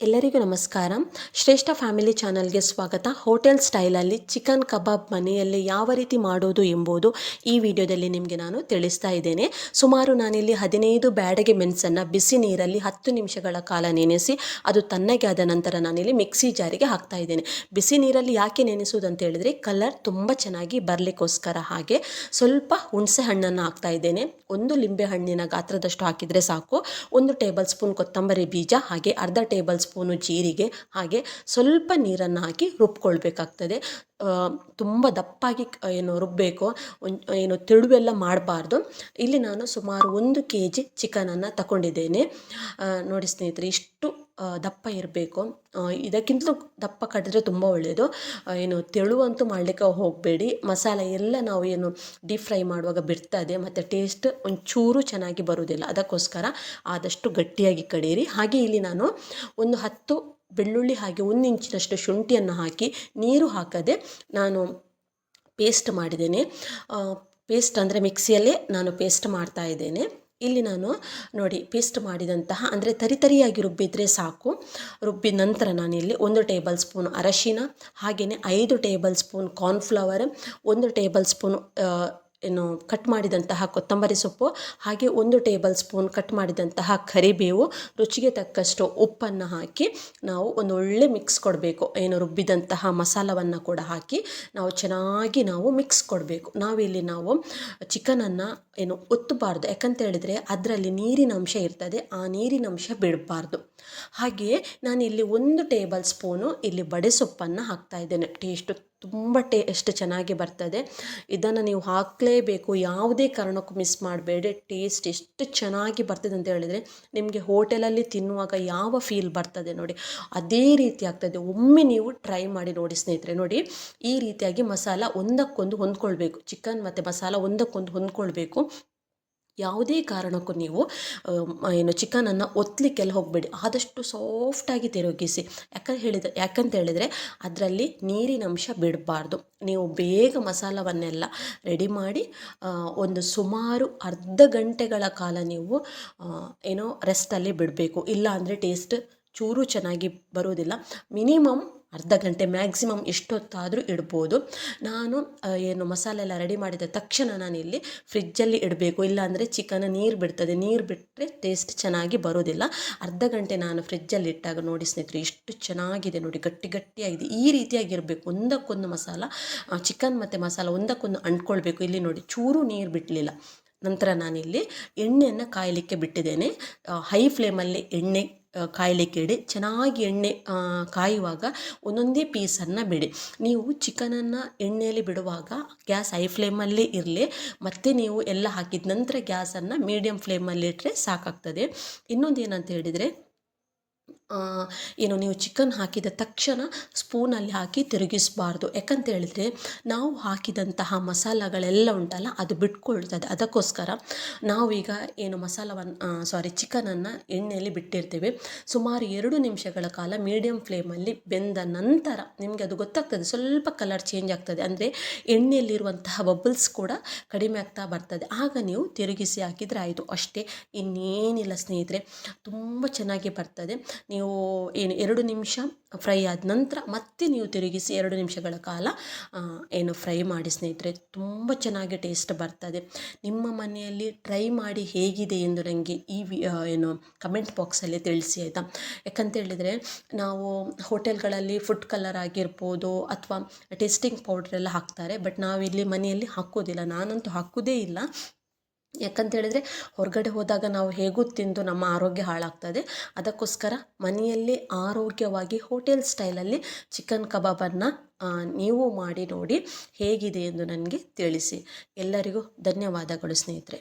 ಎಲ್ಲರಿಗೂ ನಮಸ್ಕಾರ. ಶ್ರೇಷ್ಠ ಫ್ಯಾಮಿಲಿ ಚಾನಲ್ಗೆ ಸ್ವಾಗತ. ಹೋಟೆಲ್ ಸ್ಟೈಲಲ್ಲಿ ಚಿಕನ್ ಕಬಾಬ್ ಮನೆಯಲ್ಲಿ ಯಾವ ರೀತಿ ಮಾಡೋದು ಎಂಬುದು ಈ ವಿಡಿಯೋದಲ್ಲಿ ನಿಮಗೆ ನಾನು ತಿಳಿಸ್ತಾ ಇದ್ದೇನೆ. ಸುಮಾರು ನಾನಿಲ್ಲಿ ಹದಿನೈದು ಬ್ಯಾಡಗೆ ಮೆಣಸನ್ನು ಬಿಸಿ ನೀರಲ್ಲಿ ಹತ್ತು ನಿಮಿಷಗಳ ಕಾಲ ನೆನೆಸಿ, ಅದು ತನ್ನಗೆ ಆದ ನಂತರ ನಾನಿಲ್ಲಿ ಮಿಕ್ಸಿ ಜಾರಿಗೆ ಹಾಕ್ತಾ ಇದ್ದೇನೆ. ಬಿಸಿ ನೀರಲ್ಲಿ ಯಾಕೆ ನೆನೆಸೋದು ಅಂತ ಹೇಳಿದರೆ, ಕಲರ್ ತುಂಬ ಚೆನ್ನಾಗಿ ಬರಲಿಕ್ಕೋಸ್ಕರ ಹಾಗೆ ಸ್ವಲ್ಪ ಹುಣಸೆ ಹಣ್ಣನ್ನು ಹಾಕ್ತಾ ಇದ್ದೇನೆ. ಒಂದು ಲಿಂಬೆ ಹಣ್ಣಿನ ಗಾತ್ರದಷ್ಟು ಹಾಕಿದರೆ ಸಾಕು. ಒಂದು ಟೇಬಲ್ ಸ್ಪೂನ್ ಕೊತ್ತಂಬರಿ ಬೀಜ, ಹಾಗೆ ಅರ್ಧ ಟೇಬಲ್ ಜೀರಿಗೆ, ಹಾಗೆ ಸ್ವಲ್ಪ ನೀರನ್ನು ಹಾಕಿ ರುಬ್ಕೊಳ್ಬೇಕಾಗ್ತದೆ. ತುಂಬ ದಪ್ಪಾಗಿ ಏನು ರುಬ್ಬಬೇಕು ಏನು ತಿಳುವೆಲ್ಲ ಮಾಡಬಾರ್ದು. ಇಲ್ಲಿ ನಾನು ಸುಮಾರು ಒಂದು ಕೆ ಜಿ ಚಿಕನನ್ನು ತಗೊಂಡಿದ್ದೇನೆ. ನೋಡಿ ಸ್ನೇಹಿತರೆ, ಇಷ್ಟು ದಪ್ಪ ಇರಬೇಕು. ಇದಕ್ಕಿಂತಲೂ ದಪ್ಪ ಕಟ್ಟಿದ್ರೆ ತುಂಬ ಒಳ್ಳೆಯದು ಏನು ತೆಳುವಂತೂ ಮಾಡಲಿಕ್ಕೆ ಹೋಗಬೇಡಿ. ಮಸಾಲೆ ಎಲ್ಲ ನಾವು ಏನು ಡೀಪ್ ಫ್ರೈ ಮಾಡುವಾಗ ಬಿಡ್ತದೆ ಮತ್ತು ಟೇಸ್ಟ್ ಒಂಚೂರು ಚೆನ್ನಾಗಿ ಬರುವುದಿಲ್ಲ. ಅದಕ್ಕೋಸ್ಕರ ಆದಷ್ಟು ಗಟ್ಟಿಯಾಗಿ ಕಡಿಯಿರಿ. ಹಾಗೆ ಇಲ್ಲಿ ನಾನು ಒಂದು ಹತ್ತು ಬೆಳ್ಳುಳ್ಳಿ ಹಾಗೆ ಒಂದು ಇಂಚಿನಷ್ಟು ಶುಂಠಿಯನ್ನು ಹಾಕಿ ನೀರು ಹಾಕದೆ ನಾನು ಪೇಸ್ಟ್ ಮಾಡಿದ್ದೇನೆ. ಪೇಸ್ಟ್ ಅಂದರೆ ಮಿಕ್ಸಿಯಲ್ಲೇ ನಾನು ಪೇಸ್ಟ್ ಮಾಡ್ತಾ ಇದ್ದೇನೆ. ಇಲ್ಲಿ ನಾನು ನೋಡಿ ಪೇಸ್ಟ್ ಮಾಡಿದಂತಹ, ಅಂದರೆ ತರಿತರಿಯಾಗಿ ರುಬ್ಬಿದರೆ ಸಾಕು. ರುಬ್ಬಿದ ನಂತರ ನಾನಿಲ್ಲಿ ಒಂದು ಟೇಬಲ್ ಸ್ಪೂನ್ ಅರಶಿನ ಹಾಗೆಯೇ ಐದು ಟೇಬಲ್ ಸ್ಪೂನ್ ಕಾರ್ನ್ಫ್ಲವರ್ ಒಂದು ಟೇಬಲ್ ಸ್ಪೂನ್ ಏನು ಕಟ್ ಮಾಡಿದಂತಹ ಕೊತ್ತಂಬರಿ ಸೊಪ್ಪು, ಹಾಗೆ ಒಂದು ಟೇಬಲ್ ಸ್ಪೂನ್ ಕಟ್ ಮಾಡಿದಂತಹ ಕರಿಬೇವು, ರುಚಿಗೆ ತಕ್ಕಷ್ಟು ಉಪ್ಪನ್ನು ಹಾಕಿ ನಾವು ಒಂದು ಒಳ್ಳೆ ಮಿಕ್ಸ್ ಕೊಡಬೇಕು. ಏನು ರುಬ್ಬಿದಂತಹ ಮಸಾಲವನ್ನು ಕೂಡ ಹಾಕಿ ನಾವು ಚೆನ್ನಾಗಿ ನಾವು ಮಿಕ್ಸ್ ಕೊಡಬೇಕು. ನಾವಿಲ್ಲಿ ನಾವು ಚಿಕನನ್ನು ಏನು ಒತ್ತಬಾರ್ದು. ಯಾಕಂತ ಹೇಳಿದರೆ ಅದರಲ್ಲಿ ನೀರಿನ ಅಂಶ ಇರ್ತದೆ, ಆ ನೀರಿನ ಅಂಶ ಬಿಡಬಾರ್ದು. ಹಾಗೆಯೇ ನಾನಿಲ್ಲಿ ಒಂದು ಟೇಬಲ್ ಸ್ಪೂನು ಇಲ್ಲಿ ಬಡೆ ಸೊಪ್ಪನ್ನು ಹಾಕ್ತಾ ಇದ್ದೇನೆ. ಟೇಸ್ಟು ತುಂಬ ಟೇಸ್ಟ್ ಚೆನ್ನಾಗಿ ಬರ್ತದೆ. ಇದನ್ನು ನೀವು ಹಾಕಲೇಬೇಕು. ಯಾವುದೇ ಕಾರಣಕ್ಕೂ ಮಿಸ್ ಮಾಡಬೇಡಿ. ಟೇಸ್ಟ್ ಎಷ್ಟು ಚೆನ್ನಾಗಿ ಬರ್ತದೆ ಅಂತ ಹೇಳಿದರೆ ನಿಮಗೆ ಹೋಟೆಲಲ್ಲಿ ತಿನ್ನುವಾಗ ಯಾವ ಫೀಲ್ ಬರ್ತದೆ ನೋಡಿ. ಅದೇ ರೀತಿ ಆಗ್ತದೆ. ಒಮ್ಮೆ ನೀವು ಟ್ರೈ ಮಾಡಿ ನೋಡಿ ಸ್ನೇಹಿತರೆ, ನೋಡಿ. ಈ ರೀತಿಯಾಗಿ ಮಸಾಲ ಒಂದಕ್ಕೊಂದು ಹೊಂದ್ಕೊಳ್ಬೇಕು. ಚಿಕನ್ ಮತ್ತು ಮಸಾಲ ಒಂದಕ್ಕೊಂದು ಹೊಂದ್ಕೊಳ್ಬೇಕು. ಯಾವುದೇ ಕಾರಣಕ್ಕೂ ನೀವು ಏನು ಚಿಕನನ್ನು ಒತ್ತಲಿಕ್ಕೆಲ್ಲ ಹೋಗಬೇಡಿ. ಆದಷ್ಟು ಸಾಫ್ಟಾಗಿ ತಿರುಗಿಸಿ. ಯಾಕಂತ ಹೇಳಿದ ಯಾಕಂತ ಹೇಳಿದರೆ, ಅದರಲ್ಲಿ ನೀರಿನ ಅಂಶ ಬಿಡಬಾರ್ದು. ನೀವು ಬೇಗ ಮಸಾಲವನ್ನೆಲ್ಲ ರೆಡಿ ಮಾಡಿ ಒಂದು ಸುಮಾರು ಅರ್ಧ ಗಂಟೆಗಳ ಕಾಲ ನೀವು ಏನೋ ರೆಸ್ಟಲ್ಲಿ ಬಿಡಬೇಕು. ಇಲ್ಲ ಅಂದರೆ ಟೇಸ್ಟ್ ಚೂರು ಚೆನ್ನಾಗಿ ಬರೋದಿಲ್ಲ. ಮಿನಿಮಮ್ ಅರ್ಧ ಗಂಟೆ ಮ್ಯಾಕ್ಸಿಮಮ್ ಎಷ್ಟೊತ್ತಾದರೂ ಇಡ್ಬೋದು. ನಾನು ಏನು ಮಸಾಲೆ ಎಲ್ಲ ರೆಡಿ ಮಾಡಿದ ತಕ್ಷಣ ನಾನಿಲ್ಲಿ ಫ್ರಿಜ್ಜಲ್ಲಿ ಇಡಬೇಕು. ಇಲ್ಲಾಂದರೆ ಚಿಕನ್ ನೀರು ಬಿಡ್ತದೆ. ನೀರು ಬಿಟ್ಟರೆ ಟೇಸ್ಟ್ ಚೆನ್ನಾಗಿ ಬರೋದಿಲ್ಲ. ಅರ್ಧ ಗಂಟೆ ನಾನು ಫ್ರಿಜ್ಜಲ್ಲಿ ಇಟ್ಟಾಗ ನೋಡಿ ಸ್ನೇಹಿತರೆ ಎಷ್ಟು ಚೆನ್ನಾಗಿದೆ ನೋಡಿ. ಗಟ್ಟಿ ಗಟ್ಟಿಯಾಗಿದೆ. ಈ ರೀತಿಯಾಗಿರಬೇಕು. ಒಂದಕ್ಕೊಂದು ಮಸಾಲ ಚಿಕನ್ ಮತ್ತು ಮಸಾಲ ಒಂದಕ್ಕೊಂದು ಅಂಟ್ಕೊಳ್ಬೇಕು. ಇಲ್ಲಿ ನೋಡಿ, ಚೂರು ನೀರು ಬಿಡಲಿಲ್ಲ. ನಂತರ ನಾನಿಲ್ಲಿ ಎಣ್ಣೆಯನ್ನು ಕಾಯಲಿಕ್ಕೆ ಬಿಟ್ಟಿದ್ದೇನೆ. ಹೈ ಫ್ಲೇಮಲ್ಲಿ ಎಣ್ಣೆ ಕಾಯಲಿಕ್ಕೆ ಇಡಿ. ಚೆನ್ನಾಗಿ ಎಣ್ಣೆ ಕಾಯುವಾಗ ಒಂದೊಂದೇ ಪೀಸನ್ನು ಬಿಡಿ. ನೀವು ಚಿಕನನ್ನು ಎಣ್ಣೆಯಲ್ಲಿ ಬಿಡುವಾಗ ಗ್ಯಾಸ್ ಹೈ ಫ್ಲೇಮಲ್ಲಿ ಇರಲಿ, ಮತ್ತು ನೀವು ಎಲ್ಲ ಹಾಕಿದ ನಂತರ ಗ್ಯಾಸನ್ನು ಮೀಡಿಯಮ್ ಫ್ಲೇಮಲ್ಲಿ ಇಟ್ಟರೆ ಸಾಕಾಗ್ತದೆ. ಇನ್ನೊಂದು ಏನಂತ ಹೇಳಿದರೆ ಏನು, ನೀವು ಚಿಕನ್ ಹಾಕಿದ ತಕ್ಷಣ ಸ್ಪೂನಲ್ಲಿ ಹಾಕಿ ತಿರುಗಿಸಬಾರ್ದು. ಯಾಕಂತ ಹೇಳಿದರೆ ನಾವು ಹಾಕಿದಂತಹ ಮಸಾಲಗಳೆಲ್ಲ ಉಂಟಲ್ಲ, ಅದು ಬಿಟ್ಕೊಳ್ತದೆ. ಅದಕ್ಕೋಸ್ಕರ ನಾವೀಗ ಏನು ಮಸಾಲವನ್ನು ಸಾರಿ ಚಿಕನನ್ನು ಎಣ್ಣೆಯಲ್ಲಿ ಬಿಟ್ಟಿರ್ತೇವೆ. ಸುಮಾರು ಎರಡು ನಿಮಿಷಗಳ ಕಾಲ ಮೀಡಿಯಮ್ ಫ್ಲೇಮಲ್ಲಿ ಬೆಂದ ನಂತರ ನಿಮಗೆ ಅದು ಗೊತ್ತಾಗ್ತದೆ, ಸ್ವಲ್ಪ ಕಲರ್ ಚೇಂಜ್ ಆಗ್ತದೆ. ಅಂದರೆ ಎಣ್ಣೆಯಲ್ಲಿರುವಂತಹ ಬಬಲ್ಸ್ ಕೂಡ ಕಡಿಮೆ ಆಗ್ತಾ ಬರ್ತದೆ. ಆಗ ನೀವು ತಿರುಗಿಸಿ ಹಾಕಿದರೆ ಆಯಿತು. ಅಷ್ಟೇ, ಇನ್ನೇನಿಲ್ಲ ಸ್ನೇಹಿತರೆ. ತುಂಬ ಚೆನ್ನಾಗಿ ಬರ್ತದೆ. ಏನು ಎರಡು ನಿಮಿಷ ಫ್ರೈ ಆದ ನಂತರ ಮತ್ತೆ ನೀವು ತಿರುಗಿಸಿ ಎರಡು ನಿಮಿಷಗಳ ಕಾಲ ಏನು ಫ್ರೈ ಮಾಡಿ ಸ್ನೇಹಿತರೆ, ತುಂಬ ಚೆನ್ನಾಗಿ ಟೇಸ್ಟ್ ಬರ್ತದೆ. ನಿಮ್ಮ ಮನೆಯಲ್ಲಿ ಟ್ರೈ ಮಾಡಿ ಹೇಗಿದೆ ಎಂದು ನನಗೆ ಈ ಏನು ಕಮೆಂಟ್ ಬಾಕ್ಸಲ್ಲಿ ತಿಳಿಸಿ, ಆಯಿತಾ? ಯಾಕಂತ ಹೇಳಿದರೆ, ನಾವು ಹೋಟೆಲ್ಗಳಲ್ಲಿ ಫುಡ್ ಕಲರ್ ಆಗಿರ್ಬೋದು ಅಥವಾ ಟೇಸ್ಟಿಂಗ್ ಪೌಡ್ರೆಲ್ಲ ಹಾಕ್ತಾರೆ, ಬಟ್ ನಾವಿಲ್ಲಿ ಮನೆಯಲ್ಲಿ ಹಾಕೋದಿಲ್ಲ. ನಾನಂತೂ ಹಾಕೋದೇ ಇಲ್ಲ. ಯಾಕಂತ ಹೇಳಿದರೆ ಹೊರಗಡೆ ಹೋದಾಗ ನಾವು ಹೇಗೂ ತಿಂದು ನಮ್ಮ ಆರೋಗ್ಯ ಹಾಳಾಗ್ತದೆ. ಅದಕ್ಕೋಸ್ಕರ ಮನೆಯಲ್ಲಿ ಆರೋಗ್ಯವಾಗಿ ಹೋಟೆಲ್ ಸ್ಟೈಲಲ್ಲಿ ಚಿಕನ್ ಕಬಾಬನ್ನು ನೀವು ಮಾಡಿ ನೋಡಿ ಹೇಗಿದೆ ಎಂದು ನನಗೆ ತಿಳಿಸಿ. ಎಲ್ಲರಿಗೂ ಧನ್ಯವಾದಗಳು ಸ್ನೇಹಿತರೆ.